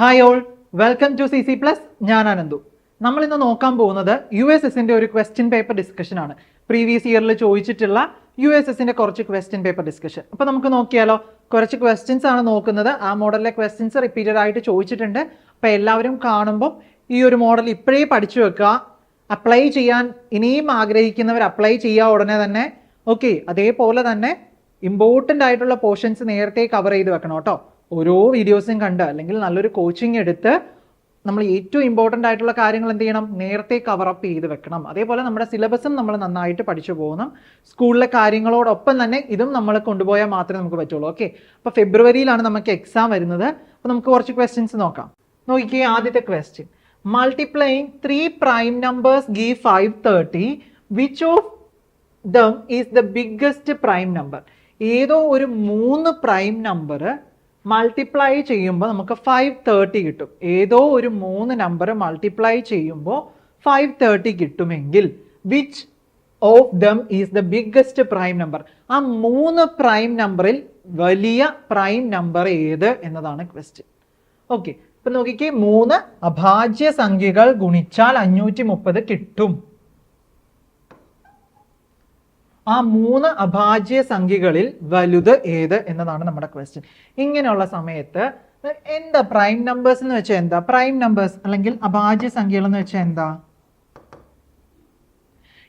Hi all welcome to C C plus ഞാൻ അനന്തു. നമ്മൾ ഇന്ന് നോക്കാൻ പോകുന്നത് യു എസ് എസിന്റെ ഒരു ക്വസ്റ്റ്യൻ പേപ്പർ ഡിസ്കഷൻ ആണ്. പ്രീവിയസ് ഇയറിൽ ചോദിച്ചിട്ടുള്ള യു എസ് എസിന്റെ കുറച്ച് ക്വസ്റ്റ്യൻ പേപ്പർ ഡിസ്കഷൻ അപ്പൊ നമുക്ക് നോക്കിയാലോ കുറച്ച് ക്വസ്റ്റ്യൻസ് ആണ് നോക്കുന്നത്. ആ മോഡലിലെ ക്വസ്റ്റ്യൻസ് റിപ്പീറ്റഡ് ആയിട്ട് ചോദിച്ചിട്ടുണ്ട്. അപ്പൊ എല്ലാവരും കാണുമ്പോൾ ഈ ഒരു മോഡൽ ഇപ്പോഴേ പഠിച്ചു വെക്കുക. അപ്ലൈ ചെയ്യാൻ ഇനിയും ആഗ്രഹിക്കുന്നവർ അപ്ലൈ ചെയ്യുക ഉടനെ തന്നെ. ഓക്കെ അതേപോലെ തന്നെ ഇമ്പോർട്ടന്റ് ആയിട്ടുള്ള പോർഷൻസ് നേരത്തെ കവർ ചെയ്ത് വെക്കണം കേട്ടോ. ഓരോ വീഡിയോസും കണ്ട് അല്ലെങ്കിൽ നല്ലൊരു കോച്ചിങ് എടുത്ത് നമ്മൾ ഏറ്റവും ഇമ്പോർട്ടന്റ് ആയിട്ടുള്ള കാര്യങ്ങൾ എന്ത് ചെയ്യണം? നേരത്തെ കവറപ്പ് ചെയ്ത് വെക്കണം. അതേപോലെ നമ്മുടെ സിലബസും നമ്മൾ നന്നായിട്ട് പഠിച്ചു പോകണം സ്കൂളിലെ കാര്യങ്ങളോടൊപ്പം തന്നെ ഇതും നമ്മൾ കൊണ്ടുപോയാൽ മാത്രമേ നമുക്ക് പറ്റുള്ളൂ. ഓക്കെ അപ്പോൾ ഫെബ്രുവരിയിലാണ് നമുക്ക് എക്സാം വരുന്നത്. അപ്പോൾ നമുക്ക് കുറച്ച് ക്വസ്റ്റ്യൻസ് നോക്കാം. നോക്കിക്കേ ആദ്യത്തെ question multiplying three prime numbers give five thirty which of them is the biggest prime number ഏതോ ഒരു മൂന്ന് പ്രൈം നമ്പർ മൾട്ടിപ്ലൈ ചെയ്യുമ്പോൾ നമുക്ക് ഫൈവ് തേർട്ടി കിട്ടും. ഏതോ ഒരു മൂന്ന് നമ്പർ മൾട്ടിപ്ലൈ ചെയ്യുമ്പോൾ ഫൈവ് തേർട്ടി കിട്ടുമെങ്കിൽ which of them is the biggest prime number ആ മൂന്ന് പ്രൈം നമ്പറിൽ വലിയ പ്രൈം നമ്പർ ഏത് എന്നതാണ് ക്വസ്റ്റ്യൻ ഓക്കെ ഇപ്പൊ നോക്കിക്കേ മൂന്ന് അഭാജ്യ സംഖ്യകൾ ഗുണിച്ചാൽ അഞ്ഞൂറ്റി മുപ്പത് കിട്ടും. ആ മൂന്ന് അഭാജ്യ സംഖ്യകളിൽ വലുത് ഏത് എന്നതാണ് നമ്മുടെ ക്വസ്റ്റ്യൻ ഇങ്ങനെയുള്ള സമയത്ത് എന്താ പ്രൈം നമ്പേഴ്സ് എന്ന് വെച്ചാൽ എന്താ? പ്രൈം നമ്പേഴ്സ് അല്ലെങ്കിൽ അഭാജ്യ സംഖ്യകൾ എന്ന് വെച്ചാൽ എന്താ?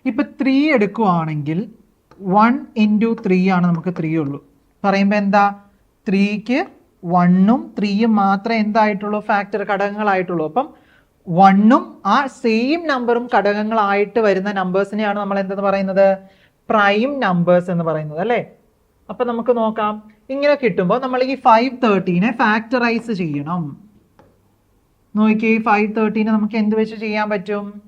ഇപ്പൊ ത്രീ എടുക്കുവാണെങ്കിൽ വൺ ഇന്റു ത്രീ ആണ് നമുക്ക് ത്രീ ഉള്ളൂ. പറയുമ്പോൾ എന്താ? ത്രീക്ക് വണ്ണും ത്രീയും മാത്രമേ എന്തായിട്ടുള്ളൂ? ഫാക്ടർ ഘടകങ്ങളായിട്ടുള്ളൂ. അപ്പം വണ്ണും ആ സെയിം നമ്പറും ഘടകങ്ങളായിട്ട് വരുന്ന നമ്പേഴ്സിനെയാണ് നമ്മൾ എന്തെന്ന് പറയുന്നത്? പ്രൈം നമ്പേഴ്സ് എന്ന് പറയുന്നത് അല്ലേ? അപ്പൊ നമുക്ക് നോക്കാം. ഇങ്ങനെ കിട്ടുമ്പോൾ നമ്മൾ ഈ ഫൈവ് തേർട്ടീനെ ഫാക്ടറൈസ് ചെയ്യണം. നോക്കിയേ ഫൈവ് തേർട്ടീനെ നമുക്ക് എന്ത് വെച്ച് ചെയ്യാൻ പറ്റും?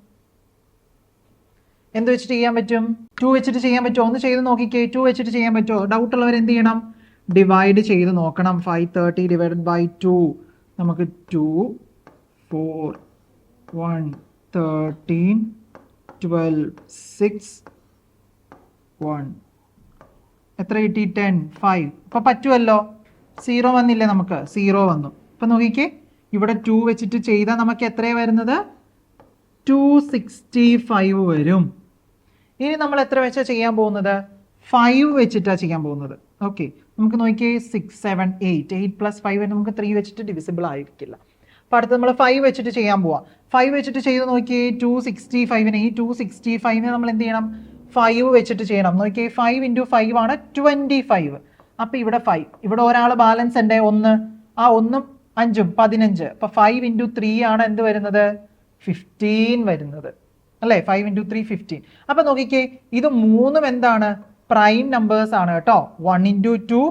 എന്ത് വെച്ചിട്ട് ചെയ്യാൻ പറ്റും? ടു വെച്ചിട്ട് ചെയ്യാൻ പറ്റുമോ? ഒന്ന് ചെയ്ത് നോക്കിക്കേ ടു വെച്ചിട്ട് ചെയ്യാൻ പറ്റുമോ? ഡൗട്ട് ഉള്ളവർ എന്ത് ചെയ്യണം? ഡിവൈഡ് ചെയ്ത് നോക്കണം. Five thirty divided by two നമുക്ക് two four one thirteen twelve six one എത്ര കിട്ടി? ടെൻ ഫൈവ് ഇപ്പം പറ്റുമല്ലോ സീറോ വന്നില്ലേ നമുക്ക്? സീറോ വന്നു. ഇപ്പം നോക്കിക്കേ. ഇവിടെ ടു വെച്ചിട്ട് ചെയ്താൽ നമുക്ക് എത്രയാണ് വരുന്നത്? ടു സിക്സ്റ്റി ഫൈവ് വരും. ഇനി നമ്മൾ എത്ര വെച്ചാൽ ചെയ്യാൻ പോകുന്നത്? ഫൈവ് വെച്ചിട്ടാണ് ചെയ്യാൻ പോകുന്നത്. ഓക്കെ നമുക്ക് നോക്കിയേ six seven eight eight plus five നമുക്ക് ത്രീ വെച്ചിട്ട് ഡിവിസിബിൾ ആയിരിക്കില്ല. അപ്പോൾ അടുത്ത് നമ്മൾ ഫൈവ് വെച്ചിട്ട് ചെയ്യാൻ പോവാം. ഫൈവ് വെച്ചിട്ട് ചെയ്ത് നോക്കിയേ. ടു സിക്സ്റ്റി ഫൈവിനെ ഈ ടു സിക്സ്റ്റി ഫൈവിനെ നമ്മൾ എന്ത് ചെയ്യണം? ഫൈവ് വെച്ചിട്ട് ചെയ്യണം. നോക്കി ഫൈവ് ഇന്റു ഫൈവ് ആണ് ട്വന്റി ഫൈവ് അപ്പോൾ ഇവിടെ ഫൈവ് ഇവിടെ ഒരാൾ ബാലൻസ് ഉണ്ട് ഒന്ന്. ആ ഒന്നും അഞ്ചും പതിനഞ്ച്. അപ്പോൾ ഫൈവ് ഇന്റു ത്രീ ആണ് എന്ത് വരുന്നത്? ഫിഫ്റ്റീൻ വരുന്നത്. അല്ലേ? ഫൈവ് ഇന്റു ത്രീ ഫിഫ്റ്റീൻ അപ്പം നോക്കിക്കേ ഇത് മൂന്നും എന്താണ്? പ്രൈം നമ്പേഴ്സ് ആണ് കേട്ടോ. വൺ ഇന്റു ടു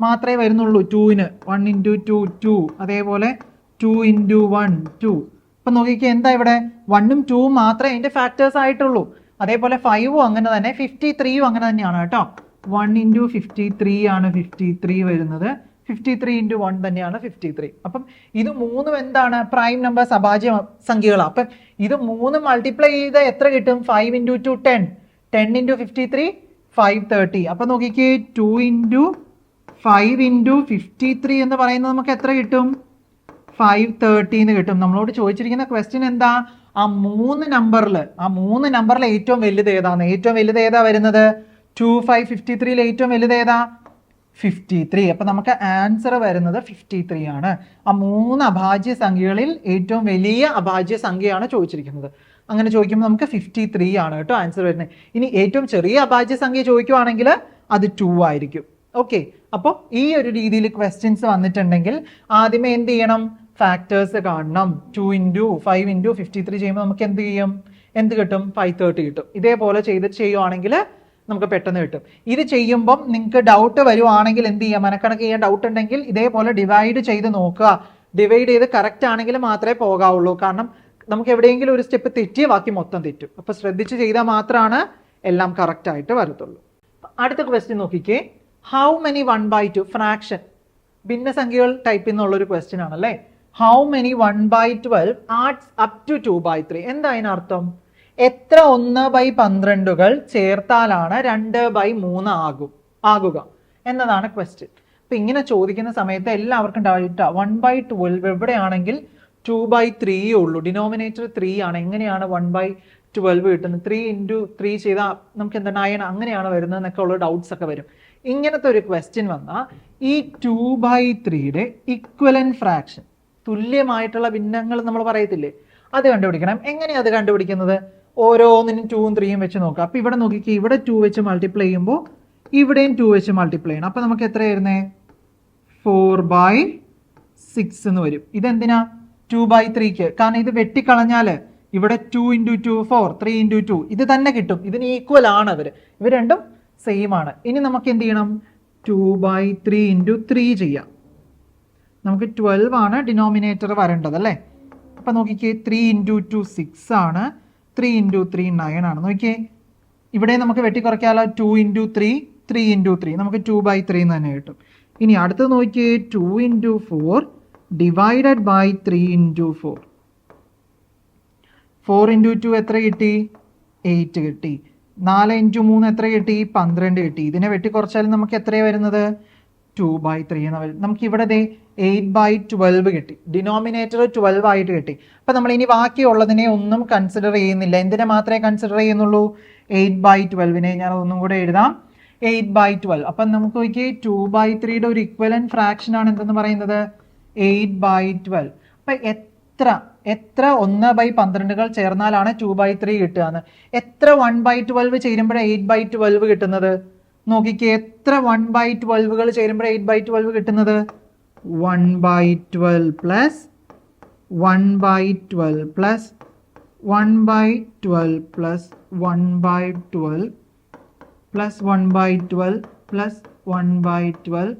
മാത്രമേ വരുന്നുള്ളൂ ടൂവിന് വൺ ഇന്റു ടു ടു അതേപോലെ ടു ഇന്റു വൺ ടു അപ്പം നോക്കിക്കേ എന്താ ഇവിടെ? വണ്ണും ടൂവും മാത്രമേ അതിന്റെ ഫാക്ടേഴ്സ് ആയിട്ടുള്ളൂ. അതേപോലെ ഫൈവും അങ്ങനെ തന്നെ ഫിഫ്റ്റി ത്രീയും അങ്ങനെ തന്നെയാണ് കേട്ടോ. വൺ ഇന്റു ഫിഫ്റ്റി ത്രീ ആണ് ഫിഫ്റ്റി ത്രീ വരുന്നത്. ഫിഫ്റ്റി ത്രീ ഇന്റു വൺ തന്നെയാണ് ഫിഫ്റ്റി ത്രീ അപ്പം ഇത് മൂന്നും എന്താണ്? പ്രൈം നമ്പർ അഭാജ്യ സംഖ്യകളാണ് അപ്പം ഇത് മൂന്ന് മൾട്ടിപ്ലൈ ചെയ്ത് എത്ര കിട്ടും? Five into two ten ten into fifty three five thirty അപ്പം നോക്കിക്കേ two into five into fifty three എന്ന് പറയുന്നത് നമുക്ക് എത്ര കിട്ടും? ഫൈവ് തേർട്ടീന്ന് കിട്ടും. നമ്മളോട് ചോദിച്ചിരിക്കുന്ന ക്വസ്റ്റ്യൻ എന്താ? ആ മൂന്ന് നമ്പറിൽ ആ മൂന്ന് നമ്പറിൽ ഏറ്റവും വലുത് ഏതാണ് ഏറ്റവും വലുത് ഏതാ വരുന്നത്? ടു ഫൈവ് ഫിഫ്റ്റി ത്രീയിൽ ഏറ്റവും വലുത് ഏതാ? ഫിഫ്റ്റി ത്രീ അപ്പം നമുക്ക് ആൻസർ വരുന്നത് ഫിഫ്റ്റി ത്രീ ആണ്. ആ മൂന്ന് അഭാജ്യ സംഖ്യകളിൽ ഏറ്റവും വലിയ അഭാജ്യ സംഖ്യയാണ് ചോദിച്ചിരിക്കുന്നത്. അങ്ങനെ ചോദിക്കുമ്പോൾ നമുക്ക് ഫിഫ്റ്റി ത്രീ ആണ് കേട്ടോ ആൻസർ വരുന്നത്. ഇനി ഏറ്റവും ചെറിയ അഭാജ്യ സംഖ്യ ചോദിക്കുവാണെങ്കിൽ അത് ടു ആയിരിക്കും. ഓക്കെ അപ്പോൾ ഈ ഒരു രീതിയിൽ ക്വസ്റ്റ്യൻസ് വന്നിട്ടുണ്ടെങ്കിൽ ആദ്യമേ എന്ത് ചെയ്യണം? ഫാക്ടേഴ്സ് കാണണം. Two into five into fifty three ചെയ്യുമ്പോൾ നമുക്ക് എന്ത് ചെയ്യും എന്ത് കിട്ടും? ഫൈവ് തേർട്ടി കിട്ടും. ഇതേപോലെ ചെയ്ത് ചെയ്യുവാണെങ്കിൽ നമുക്ക് പെട്ടെന്ന് കിട്ടും. ഇത് ചെയ്യുമ്പം നിങ്ങൾക്ക് ഡൗട്ട് വരുവാണെങ്കിൽ എന്ത് ചെയ്യാം? മനക്കണക്ക് ചെയ്യാൻ ഡൗട്ട് ഉണ്ടെങ്കിൽ ഇതേപോലെ ഡിവൈഡ് ചെയ്ത് നോക്കുക. ഡിവൈഡ് ചെയ്ത് കറക്റ്റ് ആണെങ്കിൽ മാത്രമേ പോകാവുള്ളൂ. കാരണം നമുക്ക് എവിടെയെങ്കിലും ഒരു സ്റ്റെപ്പ് തെറ്റിയ ബാക്കി മൊത്തം തെറ്റും. അപ്പോൾ ശ്രദ്ധിച്ച് ചെയ്താൽ മാത്രമാണ് എല്ലാം കറക്റ്റ് ആയിട്ട് വരത്തുള്ളൂ. അടുത്ത ക്വസ്റ്റ്യൻ നോക്കിക്കേ. How many one by two fraction ഭിന്നസംഖ്യകൾ type എന്നുള്ളൊരു ക്വസ്റ്റ്യൻ ആണല്ലേ? How many one by twelve arts up to two by three എന്താ അതിനർത്ഥം? എത്ര ഒന്ന് ബൈ പന്ത്രണ്ടുകൾ ചേർത്താലാണ് രണ്ട് ബൈ മൂന്ന് ആകും ആകുക? എന്നതാണ് ക്വസ്റ്റ്യൻ അപ്പം ഇങ്ങനെ ചോദിക്കുന്ന സമയത്ത് എല്ലാവർക്കും ഡൗട്ടാ. വൺ ബൈ ട്വൽവ് എവിടെയാണെങ്കിൽ ടു ബൈ ത്രീ ഉള്ളൂ. ഡിനോമിനേറ്റർ ത്രീ ആണ്. എങ്ങനെയാണ് വൺ ബൈ ട്വൽവ് കിട്ടുന്നത്? ത്രീ ഇന്റു ത്രീ ചെയ്താൽ നമുക്ക് എന്താ നയൻ അങ്ങനെയാണ് വരുന്നത് എന്നൊക്കെ ഉള്ള ഡൗട്ട്സ് ഒക്കെ വരും. ഇങ്ങനത്തെ ഒരു ക്വസ്റ്റ്യൻ വന്നാൽ ഈ ടു ബൈ ത്രീയുടെ ഇക്വലൻ ഫ്രാക്ഷൻ തുല്യമായിട്ടുള്ള ഭിന്നങ്ങൾ നമ്മൾ പറയത്തില്ലേ? അത് കണ്ടുപിടിക്കണം. എങ്ങനെയാണ് അത് കണ്ടുപിടിക്കുന്നത്? ഓരോന്നിനും ടൂവും ത്രീയും വെച്ച് നോക്കുക അപ്പോൾ ഇവിടെ നോക്കിക്കുക ഇവിടെ ടു വെച്ച് മൾട്ടിപ്ലൈ ചെയ്യുമ്പോൾ ഇവിടെയും ടു വെച്ച് മൾട്ടിപ്ലൈ ചെയ്യണം. അപ്പോൾ നമുക്ക് എത്രയായിരുന്നേ? ഫോർ ബൈ സിക്സ് എന്ന് വരും. ഇതെന്തിനാ? ടു ബൈ ത്രീക്ക് കാരണം ഇത് വെട്ടിക്കളഞ്ഞാൽ ഇവിടെ two into two four three into two ഇത് തന്നെ കിട്ടും. ഇതിന് ഈക്വൽ ആണ് അവർ ഇവ രണ്ടും സെയിം ആണ്. ഇനി നമുക്ക് എന്ത് ചെയ്യണം? Two by three into three ചെയ്യാം. നമുക്ക് ട്വൽവ് ആണ് ഡിനോമിനേറ്റർ വരേണ്ടത് അല്ലേ? അപ്പം നോക്കിക്കേ ത്രീ ഇന്റു ടു സിക്സ് ആണ്. ത്രീ ഇന്റു ത്രീ നയൻ ആണ്. നോക്കിയേ ഇവിടെ നമുക്ക് വെട്ടിക്കുറയ്ക്കാമല്ലോ two into three three into three നമുക്ക് ടു ബൈ ത്രീ എന്ന് തന്നെ കിട്ടും. ഇനി അടുത്ത് നോക്കിയേ two into four divided by three into four four into two എത്ര കിട്ടി? എയ്റ്റ് കിട്ടി. നാല് ഇന്റു മൂന്ന് എത്ര കിട്ടി? പന്ത്രണ്ട് കിട്ടി. ഇതിനെ വെട്ടിക്കുറച്ചാൽ നമുക്ക് എത്രയാണ് വരുന്നത്? ടു ബൈ ത്രീ എന്ന് വരും നമുക്ക് ഇവിടെ ദേ എയ്റ്റ് ബൈ ട്വൽവ് കിട്ടി. ഡിനോമിനേറ്റർ ട്വൽവ് ആയിട്ട് കിട്ടി. അപ്പം നമ്മൾ ഇനി ബാക്കിയുള്ളതിനെ ഒന്നും കൺസിഡർ ചെയ്യുന്നില്ല. എന്തിനെ മാത്രമേ കൺസിഡർ ചെയ്യുന്നുള്ളൂ? എയ്റ്റ് ബൈ ട്വൽവിനെ ഞാൻ ഒന്നും കൂടെ എഴുതാം. എയ്റ്റ് ബൈ ട്വൽവ് അപ്പം നമുക്ക് നോക്കി ടു ബൈ ത്രീയുടെ ഒരു ഇക്വലൻ ഫ്രാക്ഷൻ ആണ് എന്തെന്ന് പറയുന്നത്? എയ്റ്റ് ബൈ ട്വൽവ് അപ്പം എത്ര എത്ര ഒന്ന് ബൈ പന്ത്രണ്ടുകൾ ചേർന്നാലാണ് ടു ബൈ ത്രീ കിട്ടുക എന്ന്. എത്ര വൺ ബൈ ട്വൽവ് ചേരുമ്പോഴാണ് എയ്റ്റ് ബൈ ട്വൽവ് കിട്ടുന്നത്? നോക്കിക്കേ എത്ര വൺ ബൈ ട്വൽവുകൾ ചേരുമ്പോൾ എയ്റ്റ് ബൈ ട്വൽവ് കിട്ടുന്നത്? One by twelve plus one by twelve plus one by twelve plus one by twelve plus one by twelve plus one by twelve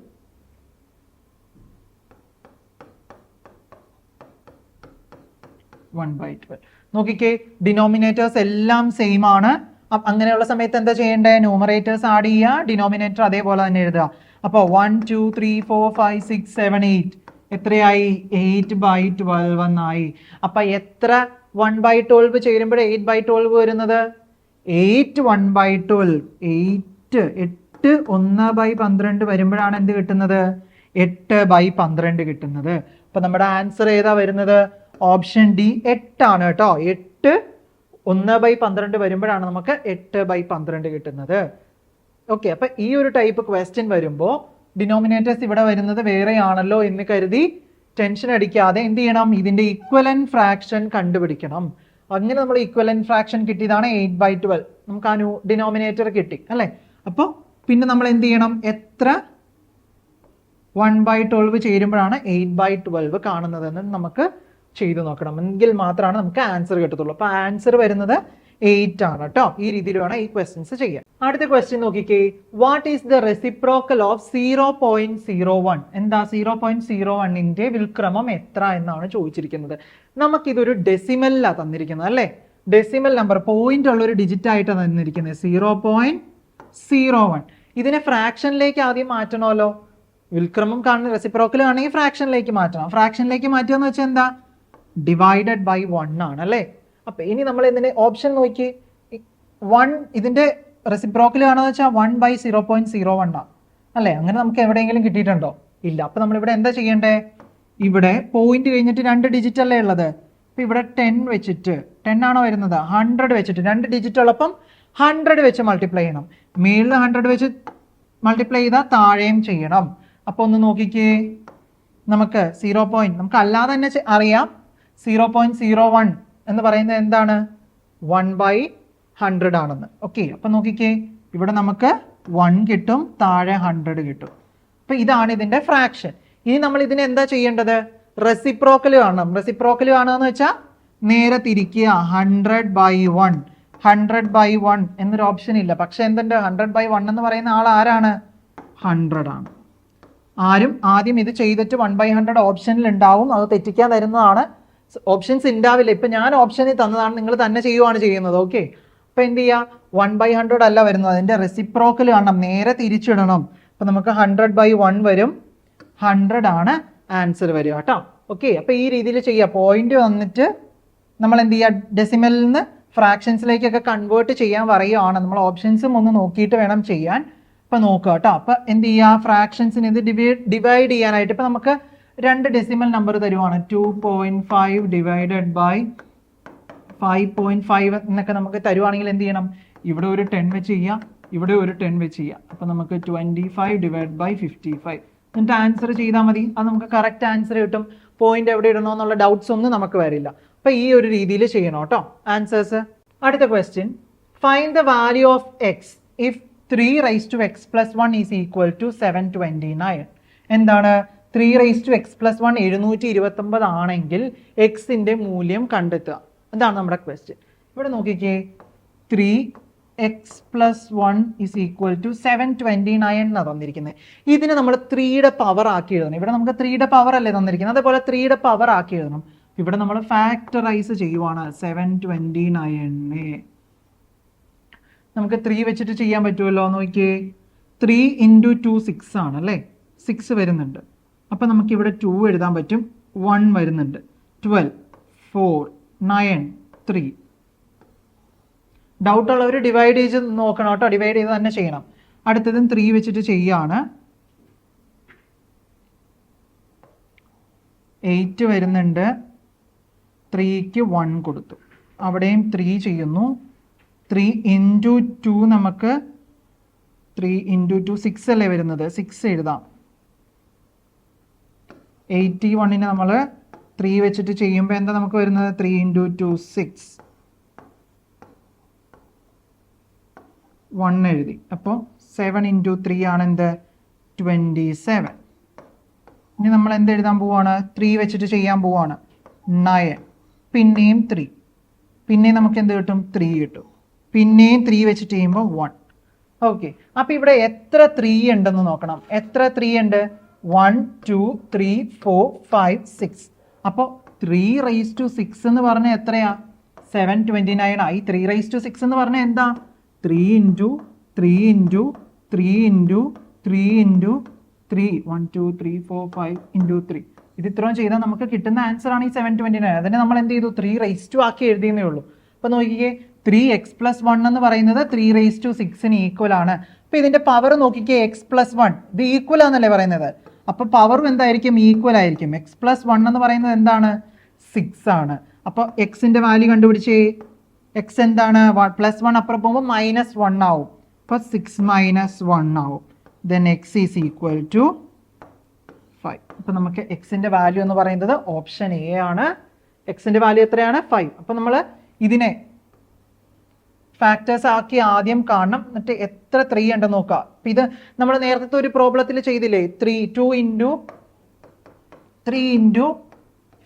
one by twelve നോക്കിക്കേ denominators എല്ലാം same ആണ്. അങ്ങനെയുള്ള സമയത്ത് എന്താ ചെയ്യേണ്ടത് numerators add ചെയ്യുക denominator അതേപോലെ തന്നെ എഴുതുക. അപ്പോൾ one two three four five six seven eight എത്രയായി? എയ്റ്റ് ബൈ ട്വൽവ് എന്നായി അപ്പം എത്ര വൺ ബൈ ട്വൽവ് ചേരുമ്പോൾ എയ്റ്റ് ബൈ ട്വൽവ് വരുന്നത്? Eight one by twelve eight എട്ട് ഒന്ന് ബൈ പന്ത്രണ്ട് വരുമ്പോഴാണ് എന്ത് കിട്ടുന്നത്? എട്ട് ബൈ പന്ത്രണ്ട് കിട്ടുന്നത്. അപ്പം നമ്മുടെ ആൻസർ ഏതാ വരുന്നത്? ഓപ്ഷൻ ഡി എട്ടാണ് കേട്ടോ. എട്ട് ഒന്ന് ബൈ പന്ത്രണ്ട് വരുമ്പോഴാണ് നമുക്ക് എട്ട് ബൈ പന്ത്രണ്ട് കിട്ടുന്നത്. ഓക്കെ അപ്പൊ ഈ ഒരു ടൈപ്പ് ക്വസ്റ്റ്യൻ വരുമ്പോൾ ഡിനോമിനേറ്റേഴ്സ് ഇവിടെ വരുന്നത് വേറെയാണല്ലോ എന്ന് കരുതി ടെൻഷൻ അടിക്കാതെ എന്ത് ചെയ്യണം? ഇതിന്റെ ഇക്വലൻ ഫ്രാക്ഷൻ കണ്ടുപിടിക്കണം. അങ്ങനെ നമ്മൾ ഇക്വലൻ ഫ്രാക്ഷൻ കിട്ടിയതാണ് എയ്റ്റ് ബൈ ട്വൽവ് നമുക്ക് ആ ഡിനോമിനേറ്റർ കിട്ടി അല്ലേ? അപ്പോൾ പിന്നെ നമ്മൾ എന്ത് ചെയ്യണം? എത്ര? വൺ ബൈ ട്വൽവ് ചേരുമ്പോഴാണ് എയ്റ്റ് ബൈ ട്വൽവ് കാണുന്നതെന്ന് നമുക്ക് ചെയ്തു നോക്കണം. എങ്കിൽ മാത്രമാണ് നമുക്ക് ആൻസർ കിട്ടത്തുള്ളൂ. അപ്പോൾ ആൻസർ വരുന്നത് എയ്റ്റ് ആണ് കേട്ടോ ഈ രീതിയിൽ വേണം ഈ ക്വസ്റ്റ്യൻസ് ചെയ്യാൻ. അടുത്ത ക്വസ്റ്റ്യൻ നോക്കിക്കേ. What is the reciprocal of zero point zero one എന്താ സീറോ പോയിന്റ് സീറോ വണ്ണിന്റെ വിൽക്രമം എത്ര എന്നാണ് ചോദിച്ചിരിക്കുന്നത്. നമുക്കിതൊരു ഡെസിമലിലാണ് തന്നിരിക്കുന്നത് അല്ലേ? ഡെസിമൽ നമ്പർ പോയിന്റ് ഉള്ള ഒരു ഡിജിറ്റ് ആയിട്ടാണ് തന്നിരിക്കുന്നത്. സീറോ പോയിന്റ് സീറോ വൺ ഇതിനെ ഫ്രാക്ഷനിലേക്ക് ആദ്യം മാറ്റണമല്ലോ. വിൽക്രമം കാണുന്ന റെസിപ്രോക്കൽ ആണെങ്കിൽ ഫ്രാക്ഷനിലേക്ക് മാറ്റണം. ഫ്രാക്ഷനിലേക്ക് മാറ്റുക എന്ന് വെച്ചാൽ എന്താ? ഡിവൈഡഡ് ബൈ വൺ ആണ് അല്ലേ? അപ്പൊ ഇനി നമ്മൾ ഇതിന്റെ ഓപ്ഷൻ നോക്കി. വൺ ഇതിന്റെ റെസിപ്രോക്കൽ ആണെന്ന് വെച്ചാൽ one by zero point zero one ആണ് അല്ലേ? അങ്ങനെ നമുക്ക് എവിടെയെങ്കിലും കിട്ടിയിട്ടുണ്ടോ? ഇല്ല. അപ്പൊ നമ്മൾ ഇവിടെ എന്താ ചെയ്യേണ്ടേ? ഇവിടെ പോയിന്റ് കഴിഞ്ഞിട്ട് രണ്ട് ഡിജിറ്റ് അല്ലേ ഉള്ളത്? അപ്പൊ ഇവിടെ ടെൻ വെച്ചിട്ട് ടെൻ ആണോ വരുന്നത്? ഹൺഡ്രഡ് വെച്ചിട്ട് രണ്ട് ഡിജിറ്റ് ഉള്ളപ്പം ഹൺഡ്രഡ് വെച്ച് മൾട്ടിപ്ലൈ ചെയ്യണം. മേളിൽ ഹൺഡ്രഡ് വെച്ച് മൾട്ടിപ്ലൈ ചെയ്താൽ താഴെയും ചെയ്യണം. അപ്പോൾ ഒന്ന് നോക്കിക്കേ. നമുക്ക് സീറോ പോയിന്റ് നമുക്ക് അല്ലാതെ തന്നെ അറിയാം. സീറോ പോയിന്റ് സീറോ വൺ എന്ന് പറയുന്നത് എന്താണ്? വൺ ബൈ ഹൺഡ്രഡ് ആണെന്ന്. ഓക്കെ അപ്പം നോക്കിക്കേ ഇവിടെ നമുക്ക് വൺ കിട്ടും താഴെ ഹൺഡ്രഡ് കിട്ടും. അപ്പം ഇതാണ് ഇതിന്റെ ഫ്രാക്ഷൻ ഇനി നമ്മൾ ഇതിന് എന്താ ചെയ്യേണ്ടത്? റെസിപ്രോക്കൽ കാണണം. റെസിപ്രോക്കൽ കാണുക വെച്ചാൽ നേരെ തിരിക്കുക. Hundred by one hundred by one എന്നൊരു ഓപ്ഷൻ ഇല്ല. പക്ഷെ എന്തുണ്ട്? ഹൺഡ്രഡ് ബൈ വൺ എന്ന് പറയുന്ന ആൾ ആരാണ്? ഹൺഡ്രഡ് ആണ്. ആരും ആദ്യം ഇത് ചെയ്തിട്ട് വൺ ബൈ ഹൺഡ്രഡ് ഓപ്ഷനിൽ ഉണ്ടാവും. അത് തെറ്റിക്കാൻ തരുന്നതാണ് ഓപ്ഷൻസ് ഉണ്ടാവില്ല ഇപ്പം ഞാൻ ഓപ്ഷനിൽ തന്നതാണ് നിങ്ങൾ തന്നെ ചെയ്യുവാണ് ചെയ്യുന്നത്. ഓക്കെ അപ്പം എന്ത് ചെയ്യുക വൺ ബൈ ഹൺഡ്രഡ് അല്ല വരുന്നത്. അതിന്റെ റെസിപ്രോക്കൽ കാണണം. നേരെ തിരിച്ചിടണം. അപ്പം നമുക്ക് ഹൺഡ്രഡ് ബൈ വൺ വരും. ഹൺഡ്രഡ് ആണ് ആൻസർ വരിക കേട്ടോ. ഓക്കെ അപ്പോൾ ഈ രീതിയിൽ ചെയ്യുക പോയിന്റ് വന്നിട്ട് നമ്മൾ എന്ത് ചെയ്യുക ഡെസിമലിൽ നിന്ന് ഫ്രാക്ഷൻസിലേക്കൊക്കെ കൺവേർട്ട് ചെയ്യാൻ പറയുകയാണ് നമ്മൾ ഓപ്ഷൻസും ഒന്ന് നോക്കിയിട്ട് വേണം ചെയ്യാൻ. ഇപ്പൊ നോക്കുക കേട്ടോ. അപ്പൊ എന്ത് ചെയ്യുക ഫ്രാക്ഷൻസിന് ഇത് ഡിവൈഡ് ചെയ്യാനായിട്ട് ഇപ്പൊ നമുക്ക് രണ്ട് decimal number തരുവാണ്. Two point five divided by five point five എന്നൊക്കെ നമുക്ക് തരുവാണെങ്കിൽ എന്ത് ചെയ്യണം? ഇവിടെ ഒരു ടെൻ വെച്ച് ചെയ്യാം. ഇവിടെ ഒരു ടെൻ വെച്ച് ചെയ്യാം. അപ്പം നമുക്ക് twenty five divide by fifty five എന്നിട്ട് ആൻസർ ചെയ്താൽ മതി. അത് നമുക്ക് കറക്റ്റ് ആൻസർ കിട്ടും. പോയിന്റ് എവിടെ ഇടണോ എന്നുള്ള ഡൗട്ട്സ് ഒന്നും നമുക്ക് വരില്ല. അപ്പോൾ ഈ ഒരു രീതിയിൽ ചെയ്യണം കേട്ടോ. ആൻസേഴ്സ് അടുത്ത question find the value of x if three raise to x plus one is equal to seven twenty nine എന്താണ്? Three raise to x plus one എഴുന്നൂറ്റി ഇരുപത്തൊമ്പത് ആണെങ്കിൽ എക്സിന്റെ മൂല്യം കണ്ടെത്തുക. അതാണ് നമ്മുടെ ക്വസ്റ്റ്യൻ ഇവിടെ നോക്കിക്കേ. Three x plus one is equal to seven twenty nine എന്നാണ് തന്നിരിക്കുന്നത് ഇതിന് നമ്മൾ ത്രീയുടെ പവർ ആക്കി എഴുതണം. ഇവിടെ നമുക്ക് ത്രീയുടെ പവർ അല്ലേ തന്നിരിക്കുന്നത് അതേപോലെ ത്രീയുടെ പവർ ആക്കി എഴുതണം. ഇവിടെ നമ്മൾ ഫാക്ടറൈസ് ചെയ്യുവാണ് സെവൻ ട്വന്റി നയനെ നമുക്ക് ത്രീ വെച്ചിട്ട് ചെയ്യാൻ പറ്റുമല്ലോ നോക്കിയേ ത്രീ ഇന്റു ടു സിക്സ് ആണ് അല്ലേ? സിക്സ് വരുന്നുണ്ട്. അപ്പം നമുക്ക് ഇവിടെ ടു എഴുതാൻ പറ്റും. വൺ വരുന്നുണ്ട്. Twelve four nine three doubt ഉള്ളവർ ഡിവൈഡ് ചെയ്ത് നോക്കണം കേട്ടോ. ഡിവൈഡ് ചെയ്ത് തന്നെ ചെയ്യണം. അടുത്തതും ത്രീ വെച്ചിട്ട് ചെയ്യാണ്. എയ്റ്റ് വരുന്നുണ്ട്. ത്രീക്ക് വൺ കൊടുത്തു. അവിടെയും ത്രീ ചെയ്യുന്നു. ത്രീ ഇന്റു ടു നമുക്ക് ത്രീ ഇന്റു ടു സിക്സ് അല്ലേ വരുന്നത്? സിക്സ് എഴുതാം. എയ്റ്റി വണ്ണിന് നമ്മൾ ത്രീ വെച്ചിട്ട് ചെയ്യുമ്പോൾ എന്താ നമുക്ക് വരുന്നത്? Three into two six one എഴുതി. അപ്പോൾ സെവൻ ഇന്റു ത്രീ ആണ് എന്ത്? ട്വന്റി സെവൻ ഇനി നമ്മൾ എന്ത് എഴുതാൻ പോവാണ്? ത്രീ വെച്ചിട്ട് ചെയ്യാൻ പോവാണ്. നയൻ പിന്നെയും ത്രീ പിന്നെയും നമുക്ക് എന്ത് കിട്ടും? ത്രീ കിട്ടും. പിന്നെയും ത്രീ വെച്ചിട്ട് ചെയ്യുമ്പോൾ വൺ ഓക്കെ അപ്പോൾ ഇവിടെ എത്ര ത്രീ ഉണ്ടെന്ന് നോക്കണം. എത്ര ത്രീ ഉണ്ട്? One two three four five six അപ്പോൾ ത്രീ റൈസ് ടു സിക്സ് എന്ന് പറഞ്ഞാൽ എത്രയാ? സെവൻ ട്വന്റി നയൻ ആയി. ത്രീ റൈസ് ടു സിക്സ് എന്ന് പറഞ്ഞാൽ എന്താ? Three into three into three into three into three one two three four five into three ഇത് ഇത്രയും ചെയ്താൽ നമുക്ക് കിട്ടുന്ന ആൻസർ ആണ് ഈ സെവൻ ട്വന്റി നയൻ അതിനെ നമ്മൾ എന്ത് ചെയ്തു? ത്രീ റൈസ് ടു ആക്കി എഴുതിയെന്നേ ഉള്ളൂ. അപ്പോൾ നോക്കിക്കേ ത്രീ എക്സ് പ്ലസ് വൺ എന്ന് പറയുന്നത് ത്രീ റൈസ് ടു സിക്സിന് ഈക്വൽ ആണ്. അപ്പോൾ ഇതിന്റെ പവർ നോക്കിക്കേ എക്സ് പ്ലസ് വൺ ഇത് ഈക്വൽ ആണെന്നല്ലേ പറയുന്നത്? അപ്പോൾ പവറും എന്തായിരിക്കും? ഈക്വൽ ആയിരിക്കും. എക്സ് പ്ലസ് വൺ എന്ന് പറയുന്നത് എന്താണ്? സിക്സ് ആണ്. അപ്പോൾ എക്സിന്റെ വാല്യൂ കണ്ടുപിടിച്ചേ എക്സ് എന്താണ്? പ്ലസ് വൺ അപ്പുറം പോകുമ്പോൾ മൈനസ് വൺ ആവും. അപ്പോൾ സിക്സ് മൈനസ് വൺ ആവും. Then x is equal to five അപ്പോൾ നമുക്ക് എക്സിന്റെ വാല്യൂ എന്ന് പറയുന്നത് ഓപ്ഷൻ എ ആണ്. എക്സിന്റെ വാല്യൂ എത്രയാണ്? ഫൈവ് അപ്പോൾ നമ്മൾ ഇതിനെ ഫാക്ടേഴ്സ് ആക്കി ആദ്യം കാണണം. എന്നിട്ട് എത്ര ത്രീ ഉണ്ടെന്ന് നോക്കുക അപ്പം ഇത് നമ്മൾ നേരത്തെ ഒരു പ്രോബ്ലത്തിൽ ചെയ്തില്ലേ? Three two into three into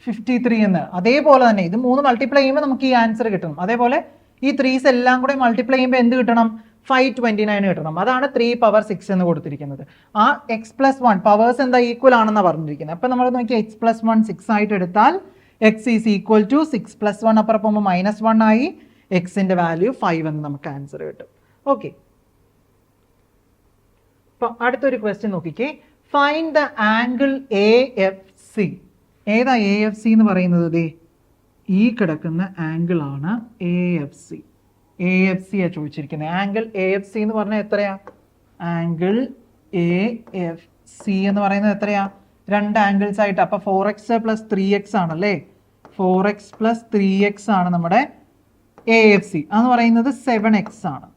fifty three എന്ന്. അതേപോലെ തന്നെ ഇത് മൂന്ന് മൾട്ടിപ്ലൈ ചെയ്യുമ്പോൾ നമുക്ക് ഈ ആൻസർ കിട്ടണം അതേപോലെ ഈ ത്രീസ് എല്ലാം കൂടെ മൾട്ടിപ്ലൈ ചെയ്യുമ്പോൾ എന്ത് കിട്ടണം? ഫൈവ് ട്വന്റി നയൻ കിട്ടണം. അതാണ് ത്രീ പവർ സിക്സ് എന്ന് കൊടുത്തിരിക്കുന്നത്. ആ എക്സ് പ്ലസ് വൺ പവേഴ്സ് എന്താ ഈക്വൽ ആണെന്നാണ് പറഞ്ഞിരിക്കുന്നത്. അപ്പം നമ്മൾ നോക്കി എക്സ് പ്ലസ് വൺ സിക്സ് ആയിട്ട് എടുത്താൽ x is equal to six plus one അപ്പുറം പോകുമ്പോൾ മൈനസ് വൺ ആയി. എക്സിന്റെ വാല്യൂ ഫൈവ് എന്ന് നമുക്ക് ആൻസർ കിട്ടും. ഓക്കെ അപ്പോൾ അടുത്തൊരു ക്വസ്റ്റ്യൻ നോക്കിക്കേ. Find the angle A F C ഏതാ എ എഫ് സി എന്ന് പറയുന്നത് ദേ? ഈ കിടക്കുന്ന ആംഗിൾ ആണ് A F C A F C ആ ചോദിച്ചിരിക്കുന്നത്. ആംഗിൾ എ എഫ് സി എന്ന് പറഞ്ഞാൽ എത്രയാ? ആംഗിൾ എ എഫ് സി എന്ന് പറയുന്നത് എത്രയാ? രണ്ട് ആംഗിൾസ് ആയിട്ട്. അപ്പോൾ four x plus three x ആണല്ലേ? Four x plus three x ആണ് നമ്മുടെ എ എഫ് സി എന്ന് പറയുന്നത് സെവൻ എക്സ് ആണ്.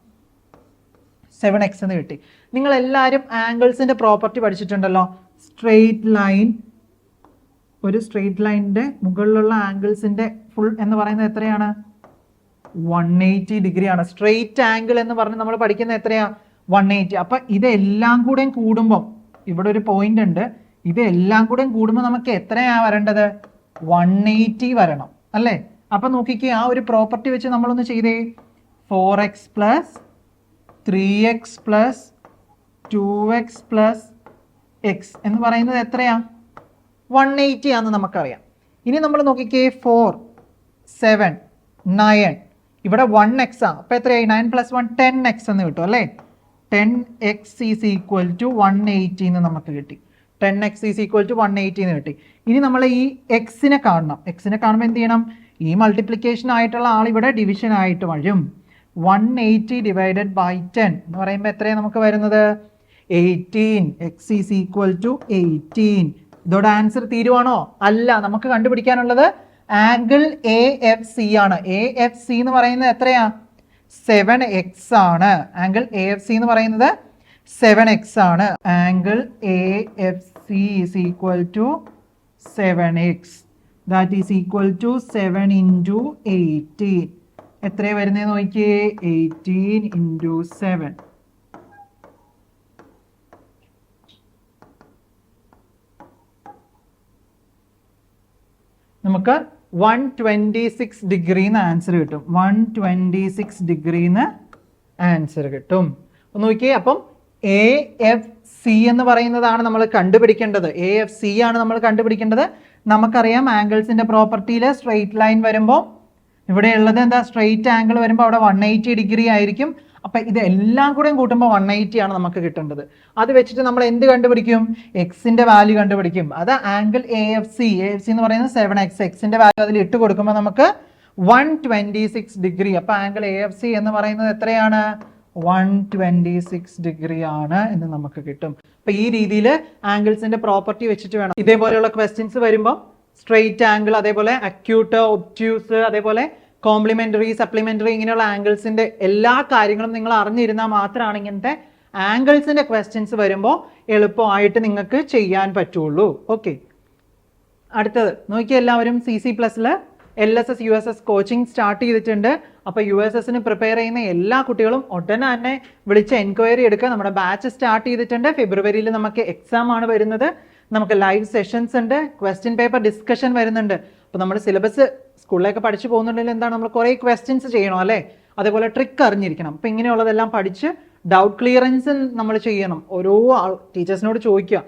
സെവൻ എക്സ് എന്ന് കിട്ടി. നിങ്ങൾ എല്ലാവരും ആംഗിൾസിന്റെ പ്രോപ്പർട്ടി പഠിച്ചിട്ടുണ്ടല്ലോ. സ്ട്രെയിറ്റ് ലൈൻ ഒരു സ്ട്രെയിറ്റ് ലൈനിന്റെ മുകളിലുള്ള ആംഗിൾസിന്റെ ഫുൾ എന്ന് പറയുന്നത് എത്രയാണ്? വൺ എയ്റ്റി ഡിഗ്രി ആണ്. സ്ട്രെയിറ്റ് ആംഗിൾ എന്ന് പറഞ്ഞ് നമ്മൾ പഠിക്കുന്നത് എത്രയാണ് വൺ എയ്റ്റി അപ്പൊ ഇതെല്ലാം കൂടെയും കൂടുമ്പോൾ ഇവിടെ ഒരു പോയിന്റ് ഉണ്ട്. ഇതെല്ലാം കൂടെയും കൂടുമ്പോൾ നമുക്ക് എത്രയാണ് വരേണ്ടത്? വൺ എയ്റ്റി വരണം. അല്ലേ? അപ്പൊ നോക്കിക്കേ ആ ഒരു പ്രോപ്പർട്ടി വെച്ച് നമ്മളൊന്ന് ചെയ്തേ. Four x plus three x plus two x plus x എന്ന് പറയുന്നത് എത്രയാ? വൺ എയ്റ്റി ആണെന്ന് നമുക്കറിയാം. ഇനി നമ്മൾ നോക്കിക്കേ ഫോർ സെവൻ നയൻ ഇവിടെ വൺ എക്സ് ആണ് അപ്പോൾ എത്രയായി? Nine plus one ten x എന്ന് കിട്ടും അല്ലേ? Ten x is equal to one eighty എന്ന് നമുക്ക് കിട്ടി. Ten x is equal to one eighty എന്ന് കിട്ടി. ഇനി നമ്മൾ ഈ എക്സിനെ കാണണം. എക്സിനെ കാണുമ്പോൾ എന്ത് ചെയ്യണം? ഈ മൾട്ടിപ്ലിക്കേഷൻ ആയിട്ടുള്ള ആൾ ഇവിടെ ഡിവിഷൻ ആയിട്ട് വരും. One eighty divided by ten എന്ന് പറയുമ്പോൾ എത്രയാണ് നമുക്ക് വരുന്നത്? Eighteen x is equal to eighteen ഇതോടെ ആൻസർ തീരുവാണോ? അല്ല. നമുക്ക് കണ്ടുപിടിക്കാനുള്ളത് ആംഗിൾ എ എഫ് സി ആണ്. എ എഫ് സി എന്ന് പറയുന്നത് എത്രയാ? സെവൻ എക്സ് ആണ്. ആംഗിൾ എ എഫ് സി എന്ന് പറയുന്നത് സെവൻ എക്സ് ആണ്. Angle A F C is equal to seven x that is equal to seven into eighteen എത്ര വരുന്നത് നോക്കിയേ? എയ്റ്റീൻ ഇന്റു സെവൻ നമുക്ക് വൺ ട്വന്റി സിക്സ് ഡിഗ്രിന്ന് ആൻസർ കിട്ടും. വൺ ട്വന്റി സിക്സ് ഡിഗ്രിന്ന് ആൻസർ കിട്ടും. ഒന്ന് നോക്കിയേ അപ്പം എ എഫ് സി എന്ന് പറയുന്നതാണ് നമ്മൾ കണ്ടുപിടിക്കേണ്ടത്. എ എഫ് സി ആണ് നമ്മൾ കണ്ടുപിടിക്കേണ്ടത്. നമുക്കറിയാം ആംഗിൾസിന്റെ പ്രോപ്പർട്ടിയിൽ സ്ട്രെയിറ്റ് ലൈൻ വരുമ്പോൾ ഇവിടെ ഉള്ളത് എന്താ? സ്ട്രെയിറ്റ് ആംഗിൾ വരുമ്പോൾ അവിടെ വൺ എയ്റ്റി ഡിഗ്രി ആയിരിക്കും. അപ്പം ഇത് എല്ലാം കൂടെയും കൂട്ടുമ്പോൾ വൺ എയ്റ്റി ആണ് നമുക്ക് കിട്ടേണ്ടത്. അത് വെച്ചിട്ട് നമ്മൾ എന്ത് കണ്ടുപിടിക്കും? എക്സിന്റെ വാല്യൂ കണ്ടുപിടിക്കും. അത് angle A F C A F C എന്ന് പറയുന്നത് സെവൻ എക്സ് എക്സിന്റെ വാല്യൂ അതിൽ ഇട്ട് കൊടുക്കുമ്പോൾ നമുക്ക് വൺ ട്വന്റി സിക്സ് ഡിഗ്രി. അപ്പം ആംഗിൾ എ എഫ് സി എന്ന് പറയുന്നത് എത്രയാണ്? വൺ ട്വന്റി സിക്സ് ഡിഗ്രി ആണ് എന്ന് നമുക്ക് കിട്ടും. അപ്പം ഈ രീതിയിൽ ആംഗിൾസിന്റെ പ്രോപ്പർട്ടി വെച്ചിട്ട് വേണം. ഇതേപോലെയുള്ള ക്വസ്റ്റ്യൻസ് വരുമ്പോൾ സ്ട്രെയിറ്റ് ആംഗിൾ അതേപോലെ അക്യൂട്ട് ഒബ്റ്റ്യൂസ് അതേപോലെ കോംപ്ലിമെന്ററി സപ്ലിമെന്ററി ഇങ്ങനെയുള്ള ആംഗിൾസിന്റെ എല്ലാ കാര്യങ്ങളും നിങ്ങൾ അറിഞ്ഞിരുന്നാൽ മാത്രമാണ് ഇങ്ങനത്തെ ആംഗിൾസിന്റെ ക്വസ്റ്റ്യൻസ് വരുമ്പോൾ എളുപ്പമായിട്ട് നിങ്ങൾക്ക് ചെയ്യാൻ പറ്റുള്ളൂ. ഓക്കെ അടുത്തത് നോക്കിയ എല്ലാവരും C C പ്ലസിൽ L S S U S S coaching start ചെയ്തിട്ടുണ്ട്. അപ്പോൾ യു എസ് എസിന് പ്രിപ്പയർ ചെയ്യുന്ന എല്ലാ കുട്ടികളും ഉടനെ തന്നെ വിളിച്ച് എൻക്വയറി എടുക്കുക. നമ്മുടെ ബാച്ച് സ്റ്റാർട്ട് ചെയ്തിട്ടുണ്ട്. ഫെബ്രുവരിയിൽ നമുക്ക് എക്സാം ആണ് വരുന്നത്. നമുക്ക് ലൈവ് സെഷൻസ് ഉണ്ട്. ക്വസ്റ്റ്യൻ പേപ്പർ ഡിസ്കഷൻ വരുന്നുണ്ട്. അപ്പോൾ നമ്മൾ സിലബസ് സ്കൂളിലേക്ക് പഠിച്ചു പോകുന്നുണ്ടെങ്കിൽ എന്താണ്? നമ്മൾ കുറേ ക്വസ്റ്റ്യൻസ് ചെയ്യണം അല്ലേ? അതേപോലെ ട്രിക്ക് അറിഞ്ഞിരിക്കണം. അപ്പോൾ ഇങ്ങനെയുള്ളതെല്ലാം പഠിച്ച് ഡൗട്ട് ക്ലിയറൻസും നമ്മൾ ചെയ്യണം. ഓരോ ആൾ ടീച്ചേഴ്സിനോട് ചോദിക്കുക.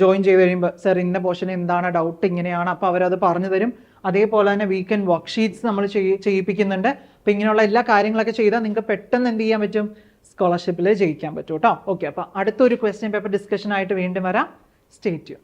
ജോയിൻ ചെയ്ത് കഴിയുമ്പോൾ സർ ഇന്ന പോർഷൻ എന്താണ് ഡൗട്ട് ഇങ്ങനെയാണ് അപ്പോൾ അവരത് പറഞ്ഞു തരും. അതേപോലെ തന്നെ വീക്കെൻഡ് വർക്ക് ഷീറ്റ്സ് നമ്മൾ ചെയ്യിപ്പിക്കുന്നുണ്ട്. അപ്പോൾ ഇങ്ങനെയുള്ള എല്ലാ കാര്യങ്ങളൊക്കെ ചെയ്താൽ നിങ്ങൾക്ക് പെട്ടെന്ന് എന്ത് ചെയ്യാൻ പറ്റും? സ്കോളർഷിപ്പിൽ ജയിക്കാൻ പറ്റും കേട്ടോ ഓക്കെ അപ്പോൾ അടുത്തൊരു ക്വസ്റ്റ്യൻ പേപ്പർ ഡിസ്കഷനായിട്ട് വീണ്ടും വരാം. സ്റ്റേറ്റ്